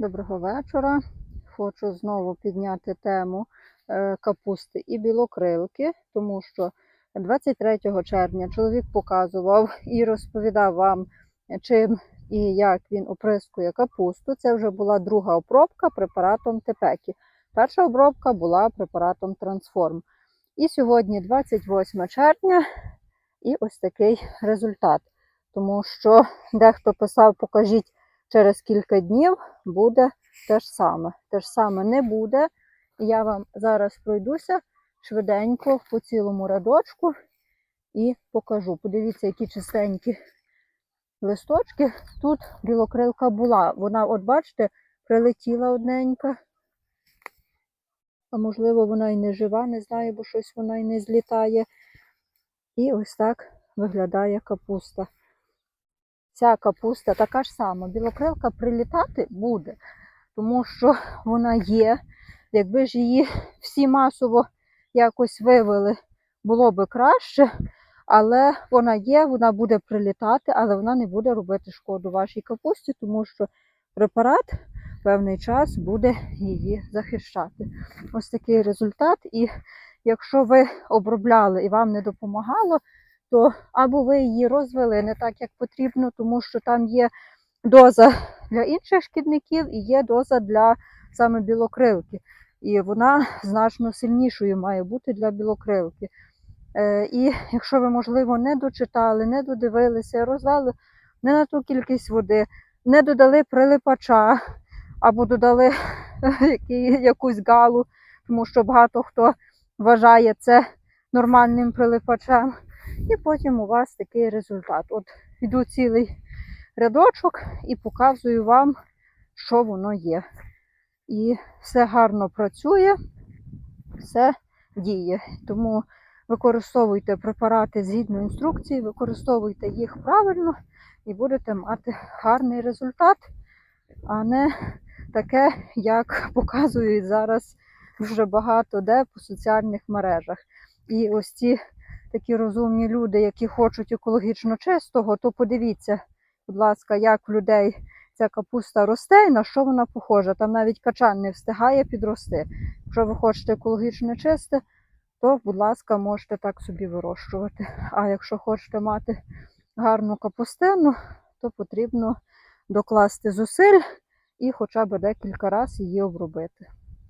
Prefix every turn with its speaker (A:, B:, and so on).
A: Доброго вечора. Хочу знову підняти тему е, капусти і білокрилки, тому що 23 червня чоловік показував і розповідав вам, чим і як він оприскує капусту. Це вже була друга обробка препаратом Тепекі. Перша обробка була препаратом Трансформ. І сьогодні 28 червня, і ось такий результат. Тому що дехто писав, покажіть через кілька днів буде те ж саме. Те ж саме не буде. Я вам зараз пройдуся швиденько по цілому рядочку і покажу. Подивіться, які чистенькі листочки. Тут білокрилка була. Вона, от бачите, прилетіла одненька. А можливо, вона і не жива, не знаю, бо щось вона і не злітає. І ось так виглядає капуста. Ця капуста така ж сама. Білокрилка прилітати буде, тому що вона є. Якби ж її всі масово якось вивели, було би краще. Але вона є, вона буде прилітати, але вона не буде робити шкоду вашій капусті, тому що препарат певний час буде її захищати. Ось такий результат. І якщо ви обробляли і вам не допомагало, то або ви її розвели не так, як потрібно, тому що там є доза для інших шкідників і є доза для саме білокрилки. І вона значно сильнішою має бути для білокрилки. Е, і якщо ви, можливо, не дочитали, не додивилися, розвели не на ту кількість води, не додали прилипача або додали якусь галу, тому що багато хто вважає це нормальним прилипачем. І потім у вас такий результат. От йду цілий рядочок і показую вам, що воно є. І все гарно працює, все діє. Тому використовуйте препарати згідно інструкції, використовуйте їх правильно і будете мати гарний результат, а не таке, як показують зараз дуже багато де по соціальних мережах. І ось ці такі розумні люди, які хочуть екологічно чистого, то подивіться, будь ласка, як в людей ця капуста росте і на що вона похожа. Там навіть качан не встигає підрости. Якщо ви хочете екологічно чисте, то, будь ласка, можете так собі вирощувати. А якщо хочете мати гарну капустину, то потрібно докласти зусиль і хоча б декілька разів її обробити.